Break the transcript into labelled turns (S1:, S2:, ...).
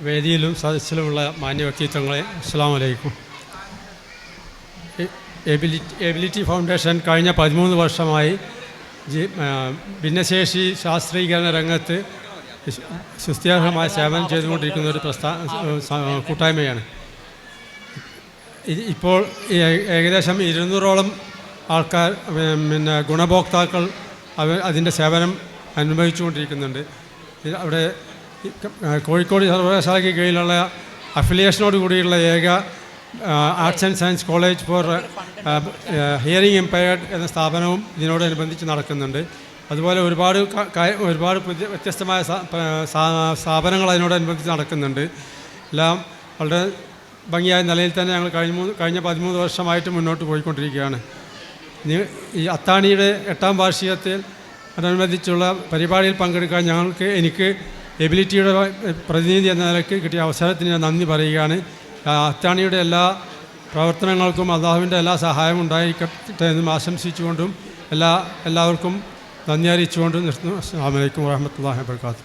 S1: വേദിയിലും സദസ്സിലുമുള്ള മാന്യ വ്യക്തിത്വങ്ങളെ അസ്സാം വലൈക്കും എബിലിറ്റി എബിലിറ്റി ഫൗണ്ടേഷൻ കഴിഞ്ഞ പതിമൂന്ന് വർഷമായി ഭിന്നശേഷി ശാസ്ത്രീകരണ രംഗത്ത് സുസ്ഥിരമായ സേവനം ചെയ്തുകൊണ്ടിരിക്കുന്ന ഒരു പ്രസ്ഥാ കൂട്ടായ്മയാണ്. ഇപ്പോൾ ഏകദേശം ഇരുന്നൂറോളം ആൾക്കാർ പിന്നെ ഗുണഭോക്താക്കൾ അവർ അതിന്റെ സേവനം അനുഭവിച്ചുകൊണ്ടിരിക്കുന്നുണ്ട്. അവിടെ കോഴിക്കോട് സർവകലാശാലയ്ക്ക് കീഴിലുള്ള അഫിലിയേഷനോട് കൂടിയുള്ള ഏക arts and science college for hearing impaired എന്ന സ്ഥാപനവും ഇതിനോടനുബന്ധിച്ച് നടക്കുന്നുണ്ട്. അതുപോലെ ഒരുപാട് ഒരുപാട് വ്യത്യസ്തമായ സ്ഥാപനങ്ങൾ അതിനോടനുബന്ധിച്ച് നടക്കുന്നുണ്ട്. എല്ലാം വളരെ ഭംഗിയായ നിലയിൽ തന്നെ ഞങ്ങൾ കഴിഞ്ഞ മൂന്ന് കഴിഞ്ഞ പതിമൂന്ന് വർഷമായിട്ട് മുന്നോട്ട് പോയിക്കൊണ്ടിരിക്കുകയാണ്. ഈ അത്താണിയുടെ എട്ടാം വാർഷികത്തിൽ അതനുബന്ധിച്ചുള്ള പരിപാടിയിൽ പങ്കെടുക്കാൻ ഞങ്ങൾക്ക് എനിക്ക് എബിലിറ്റിയുടെ പ്രതിനിധി എന്ന നിലയ്ക്ക് കിട്ടിയ അവസരത്തിന് ഞാൻ നന്ദി പറയുകയാണ്. അത്താണിയുടെ എല്ലാ പ്രവർത്തനങ്ങൾക്കും അള്ളാഹുവിന്റെ എല്ലാ സഹായവും ഉണ്ടായിരിക്കട്ടെ എന്നും ആശംസിച്ചുകൊണ്ടും എല്ലാ എല്ലാവർക്കും നന്ദി അറിയിച്ചുകൊണ്ടും നിർത്തുന്നു. അസ്സാം വലൈക്കും വാഹമത്തല്ലാഹി വാബർക്കാത്തു